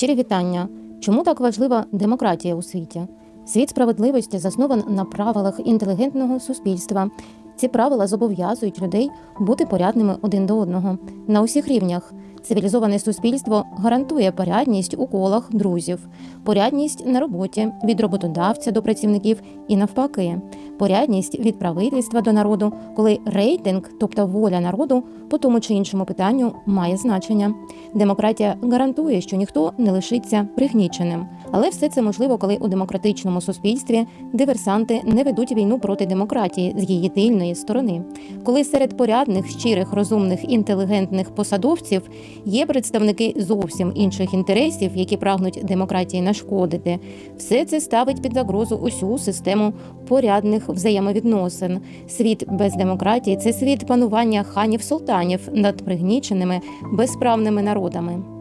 Щирі вітання. Чому так важлива демократія у світі? Світ справедливості заснований на правилах інтелігентного суспільства. Ці правила зобов'язують людей бути порядними один до одного на усіх рівнях. Цивілізоване суспільство гарантує порядність у колах друзів, порядність на роботі від роботодавця до працівників і навпаки, порядність від правительства до народу, коли рейтинг, тобто воля народу, по тому чи іншому питанню має значення. Демократія гарантує, що ніхто не лишиться пригніченим. Але все це можливо, коли у демократичному суспільстві диверсанти не ведуть війну проти демократії з її тильної сторони. Коли серед порядних, щирих, розумних, інтелігентних посадовців є представники зовсім інших інтересів, які прагнуть демократії нашкодити, все це ставить під загрозу усю систему порядних взаємовідносин. Світ без демократії це світ панування ханів султанів над пригніченими безправними народами.